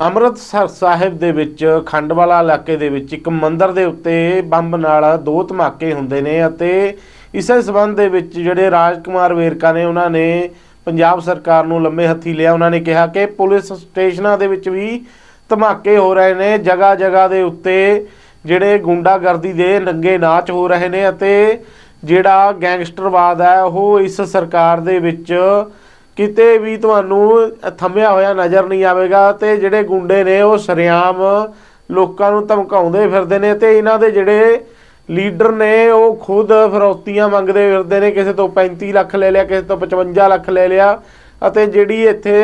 ਅੰਮ੍ਰਿਤਸਰ ਸਾਹਿਬ ਦੇ ਵਿੱਚ, ਖੰਡਵਾਲਾ ਇਲਾਕੇ ਦੇ ਵਿੱਚ ਇੱਕ ਮੰਦਿਰ ਦੇ ਉੱਤੇ ਬੰਬ ਨਾਲ ਦੋ ਧਮਾਕੇ ਹੁੰਦੇ ਨੇ ਅਤੇ ਇਸੇ ਸਬੰਧ ਦੇ ਵਿੱਚ ਜਿਹੜੇ ਰਾਜਕੁਮਾਰ ਵੇਰਕਾ ਨੇ, ਉਹਨਾਂ ਨੇ ਪੰਜਾਬ ਸਰਕਾਰ ਨੂੰ ਲੰਮੇ ਹੱਥੀ ਲਿਆ। ਉਹਨਾਂ ਨੇ ਕਿਹਾ ਕਿ ਪੁਲਿਸ ਸਟੇਸ਼ਨਾਂ ਦੇ ਵਿੱਚ ਵੀ ਧਮਾਕੇ ਹੋ ਰਹੇ ਨੇ। ਜਗ੍ਹਾ ਜਗ੍ਹਾ ਦੇ ਉੱਤੇ ਜਿਹੜੇ ਗੁੰਡਾਗਰਦੀ ਦੇ ਨੰਗੇ ਨਾਚ ਹੋ ਰਹੇ ਨੇ ਅਤੇ ਜਿਹੜਾ ਗੈਂਗਸਟਰਵਾਦ ਹੈ, ਉਹ ਇਸ ਸਰਕਾਰ ਦੇ ਵਿੱਚ ਕਿਤੇ ਵੀ ਤੁਹਾਨੂੰ ਥੰਮਿਆ ਹੋਇਆ ਨਜ਼ਰ ਨਹੀਂ ਆਵੇਗਾ ਤੇ ਜਿਹੜੇ ਗੁੰਡੇ ਨੇ ਉਹ ਸਰਿਆਮ ਲੋਕਾਂ ਨੂੰ ਧਮਕਾਉਂਦੇ ਫਿਰਦੇ ਨੇ ਤੇ ਇਹਨਾਂ ਦੇ ਜਿਹੜੇ ਲੀਡਰ ਨੇ ਉਹ ਖੁਦ ਫਰੌਤੀਆਂ ਮੰਗਦੇ ਫਿਰਦੇ ਨੇ, ਕਿਸੇ ਤੋਂ 35 ਲੱਖ ਲੈ ਲਿਆ, ਕਿਸੇ ਤੋਂ 55 ਲੱਖ ਲੈ ਲਿਆ ਅਤੇ ਜਿਹੜੀ ਇੱਥੇ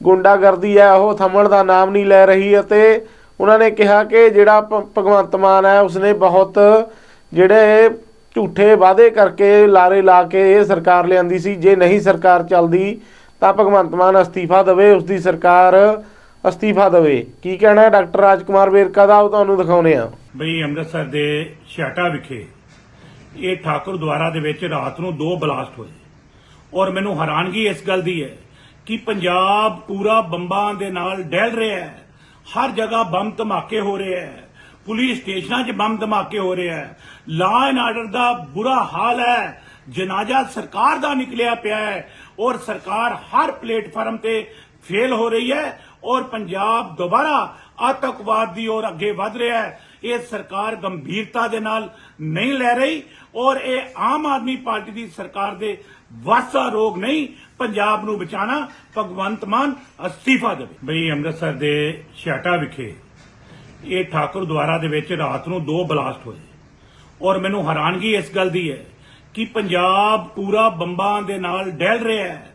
ਗੁੰਡਾਗਰਦੀ ਹੈ ਉਹ ਥੰਮਣ ਦਾ ਨਾਮ ਨਹੀਂ ਲੈ ਰਹੀ ਅਤੇ ਉਹਨਾਂ ਨੇ ਕਿਹਾ ਕਿ ਜਿਹੜਾ ਭ- ਭਗਵੰਤ ਮਾਨ ਹੈ ਉਸਨੇ ਬਹੁਤ ਜਿਹੜੇ ਝੂਠੇ ਵਾਅਦੇ ਕਰਕੇ ਲਾਰੇ ਲਾ ਕੇ ਇਹ ਸਰਕਾਰ ਲਿਆਂਦੀ ਸੀ, ਜੇ ਨਹੀਂ ਸਰਕਾਰ ਚੱਲਦੀ ਤਾਂ ਭਗਵੰਤ ਮਾਨ ਅਸਤੀਫਾ ਦੇਵੇ ਉਸ ਦੀ ਸਰਕਾਰ ਅਸਤੀਫਾ ਦੇਵੇ। ਕੀ ਕਹਿਣਾ ਹੈ ਡਾਕਟਰ ਰਾਜਕੁਮਾਰ ਵੇਰਕਾ ਦਾ? ਉਹ ਤੁਹਾਨੂੰ ਦਿਖਾਉਨੇ ਆ ਬਈ ਅੰਮ੍ਰਿਤਸਰ ਦੇ ਛਾਟਾ ਵਿਖੇ ਇਹ ਠਾਕੁਰ ਦੁਆਰਾ ਦੇ ਵਿੱਚ ਰਾਤ ਨੂੰ ਦੋ ਬਲਾਸਟ ਹੋਏ। ਔਰ ਮੈਨੂੰ ਹੈਰਾਨਗੀ ਇਸ ਗੱਲ ਦੀ ਹੈ ਕਿ ਪੰਜਾਬ ਪੂਰਾ ਬੰਬਾਂ ਦੇ ਨਾਲ ਡਹਿਲ ਰਿਹਾ ਹੈ। ਹਰ ਜਗ੍ਹਾ ਬੰਬ ਧਮਾਕੇ ਹੋ ਰਹੇ ਹੈ। ਪੁਲਿਸ ਸਟੇਸ਼ਨਾਂ 'ਚ ਬੰਬ ਧਮਾਕੇ ਹੋ ਰਿਹਾ ਹੈ। ਲਾ ਐਂਡ ਆਰਡਰ ਦਾ ਬੁਰਾ ਹਾਲ ਹੈ। ਜਨਾਜ਼ਾ ਸਰਕਾਰ ਦਾ ਨਿਕਲਿਆ ਪਿਆ ਹੈ ਔਰ ਸਰਕਾਰ ਹਰ ਪਲੇਟਫਾਰਮ ਤੇ ਫੇਲ ਹੋ ਰਹੀ ਹੈ ਔਰ ਪੰਜਾਬ ਦੁਬਾਰਾ ਆਤੰਕਵਾਦ ਦੀ ਔਰ ਅੱਗੇ ਵਧ ਰਿਹਾ ਹੈ। ਇਹ ਸਰਕਾਰ ਗੰਭੀਰਤਾ ਦੇ ਨਾਲ ਨਹੀਂ ਲੈ ਰਹੀ ਔਰ ਇਹ ਆਮ ਆਦਮੀ ਪਾਰਟੀ ਦੀ ਸਰਕਾਰ ਦੇ ਵਾਸਾ ਰੋਗ ਨਹੀਂ, ਪੰਜਾਬ ਨੂੰ ਬਚਾਣਾ ਭਗਵੰਤ ਮਾਨ ਅਸਤੀਫਾ ਦੇਵੇ। ਬਈ ਅੰਮ੍ਰਿਤਸਰ ਦੇ ਛਾਟਾ ਵਿਖੇ ਇਹ ਠਾਕੁਰ ਦੁਆਰਾ ਦੇ ਵਿੱਚ ਰਾਤ ਨੂੰ ਦੋ ਬਲਾਸਟ ਹੋਏ। ਔਰ ਮੈਨੂੰ ਹੈਰਾਨਗੀ ਇਸ ਗੱਲ ਦੀ ਹੈ ਕਿ ਪੰਜਾਬ ਪੂਰਾ ਬੰਬਾਂ ਦੇ ਨਾਲ ਡਹਿਲ ਰਿਹਾ ਹੈ।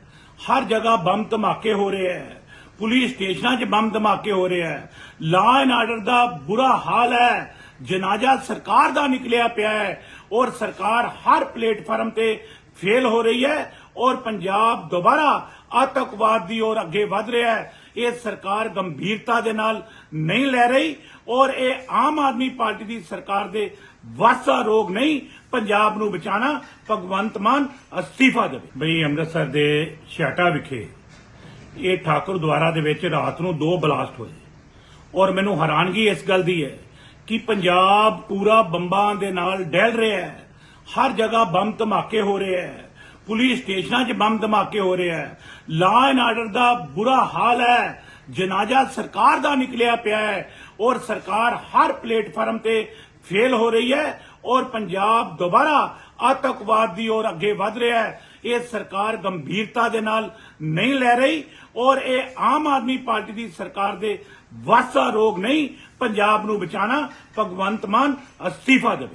ਹਰ ਜਗ੍ਹਾ ਬੰਬ ਧਮਾਕੇ ਹੋ ਰਹੇ ਹੈ। ਪੁਲਿਸ ਸਟੇਸ਼ਨਾਂ 'ਚ ਬੰਬ ਧਮਾਕੇ ਹੋ ਰਹੇ ਹੈ। ਲਾ ਐਂਡ ਆਰਡਰ ਦਾ ਬੁਰਾ ਹਾਲ ਹੈ। ਜਨਾਜ਼ਾ ਸਰਕਾਰ ਦਾ ਨਿਕਲਿਆ ਪਿਆ ਹੈ। ਔਰ ਸਰਕਾਰ ਹਰ ਪਲੇਟਫਾਰਮ ਤੇ ਫੇਲ ਹੋ ਰਹੀ ਹੈ ਔਰ ਪੰਜਾਬ ਦੁਬਾਰਾ ਆਤੰਕਵਾਦ ਦੀ ਔਰ ਅੱਗੇ ਵਧ ਰਿਹਾ ਹੈ। ਇਹ ਸਰਕਾਰ ਗੰਭੀਰਤਾ ਦੇ ਨਾਲ ਨਹੀਂ ਲੈ ਰਹੀ ਔਰ ਇਹ ਆਮ ਆਦਮੀ ਪਾਰਟੀ ਦੀ ਸਰਕਾਰ ਦੇ ਵਾਸਾ ਰੋਗ ਨਹੀਂ, ਪੰਜਾਬ ਨੂੰ ਬਚਾਣਾ ਭਗਵੰਤ ਮਾਨ ਅਸਤੀਫਾ ਦੇਵੇ। ਬਈ ਅੰਮ੍ਰਿਤਸਰ ਦੇ ਛਾਟਾ ਵਿਖੇ ਇਹ ਠਾਕੁਰ ਦੁਆਰਾ ਦੇ ਵਿੱਚ ਰਾਤ ਨੂੰ ਦੋ ਬਲਾਸਟ ਹੋਏ। ਔਰ ਮੈਨੂੰ ਹੈਰਾਨਗੀ ਇਸ ਗੱਲ ਦੀ ਹੈ ਕਿ ਪੰਜਾਬ ਪੂਰਾ ਬੰਬਾਂ ਦੇ ਨਾਲ ਡਹਿਲ ਰਿਹਾ ਹੈ। ਹਰ ਜਗ੍ਹਾ ਬੰਬ ਧਮਾਕੇ ਹੋ ਰਹੇ ਹੈ ਪੁਲਿਸ ਸਟੇਸ਼ਨਾਂ 'ਚ ਬੰਬ ਧਮਾਕੇ ਹੋ ਰਹੇ ਹੈ ਲਾ ਐਂਡ ਆਰਡਰ ਦਾ ਬੁਰਾ ਹਾਲ ਹੈ ਜਨਾਜ਼ਾ ਸਰਕਾਰ ਦਾ ਨਿਕਲਿਆ ਪਿਆ ਹੈ ਔਰ ਸਰਕਾਰ ਹਰ ਪਲੇਟਫਾਰਮ ਤੇ ਫੇਲ ਹੋ ਰਹੀ ਹੈ ਔਰ ਪੰਜਾਬ ਦੁਬਾਰਾ ਆਤੰਕਵਾਦ ਦੀ ਔਰ ਅੱਗੇ ਵਧ ਰਿਹਾ ਹੈ ਇਹ ਸਰਕਾਰ ਗੰਭੀਰਤਾ ਦੇ ਨਾਲ ਨਹੀਂ ਲੈ ਰਹੀ ਔਰ ਇਹ ਆਮ ਆਦਮੀ ਪਾਰਟੀ ਦੀ ਸਰਕਾਰ ਦੇ ਵਾਸਾ ਰੋਗ ਨਹੀਂ, ਪੰਜਾਬ ਨੂੰ ਬਚਾਣਾ ਭਗਵੰਤ ਮਾਨ ਅਸਤੀਫਾ ਦੇ